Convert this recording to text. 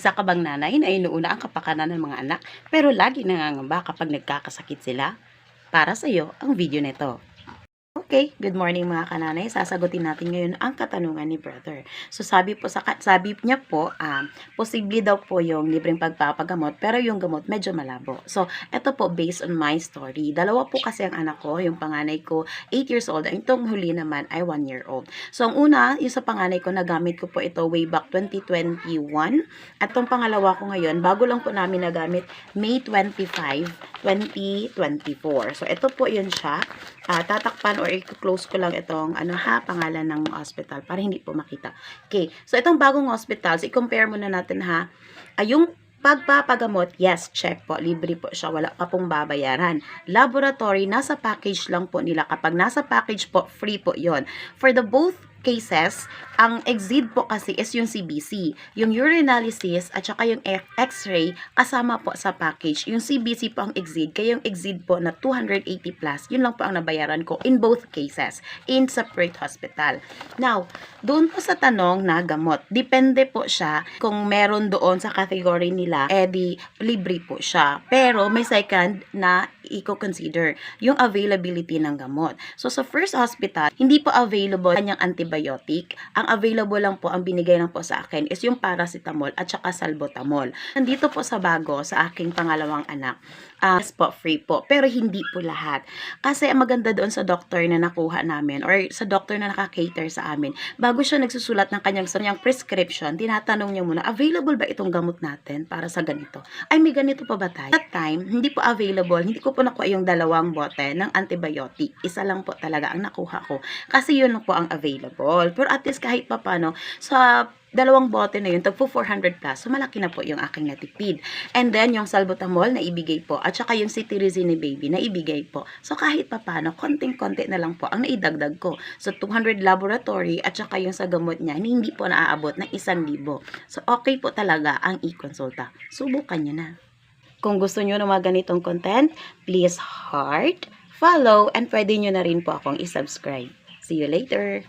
Isa ka bang nanay na inuuna ang kapakanan ng mga anak pero lagi nangangamba kapag nagkakasakit sila? Para sa iyo ang video nito. Okay, good morning mga kananay. Sasagutin natin ngayon ang katanungan ni brother. So sabi po sa sabi niya po, um, posible daw po yung libreng pagpapagamot pero yung gamot medyo malabo. So ito po based on my story. Dalawa po kasi ang anak ko, yung panganay ko 8 years old, ang itong huli naman ay 1 year old. So ang una, yung sa panganay ko, nagamit ko po ito way back 2021. At itong pangalawa ko ngayon, bago lang po namin nagamit May 25, 2024. So ito po yun siya. Ah, tatakpan or i-close ko lang itong ano ha, pangalan ng hospital para hindi po makita. Okay, so itong bagong hospital, so i-compare muna natin ha. Ah, yung pagpapagamot, yes, check po, libre po siya, wala pa pong babayaran. Laboratory, nasa package lang po nila. Kapag nasa package po, free po yon For the both cases, ang exit po kasi is yung CBC. Yung urinalysis at saka yung x-ray kasama po sa package. Yung CBC po ang exit, kaya yung exit po na 280 plus, yun lang po ang nabayaran ko in both cases, in separate hospital. Now, doon po sa tanong na gamot, depende po siya kung meron doon sa category nila, eh di libre po siya. Pero may second na i-consider yung availability ng gamot. So sa first hospital, hindi po available kanyang antibiotic. Ang available lang po, ang binigay lang po sa akin is yung paracetamol at saka salbutamol. Nandito po sa bago, sa aking pangalawang anak, yes po, free po. Pero hindi po lahat. Kasi maganda doon sa doctor na nakuha namin or sa doctor na nakakater sa amin, bago siya nagsusulat ng kanyang, sa prescription, tinatanong niya muna, available ba itong gamot natin para sa ganito? Ay, may ganito pa ba tayo? That time, hindi po available, hindi ko po nakuha yung dalawang bote ng antibiotic. Isa lang po talaga ang nakuha ko. Kasi yun po ang available. Pero at least kahit pa paano, sa dalawang bote na yun, tagpo 400 plus, so malaki na po yung aking natipid. And then, yung salbutamol na ibigay po, at saka yung cetirizine baby na ibigay po. So, kahit pa paano, konting-konti na lang po ang naidagdag ko. So, 200 laboratory, at saka yung sa gamot niya, hindi po naaabot ng 1,000. So, okay po talaga ang e-consulta. Subukan nyo na. Kung gusto nyo ng mga ganitong content, please heart, follow, and pwede nyo na rin po akong isubscribe. See you later!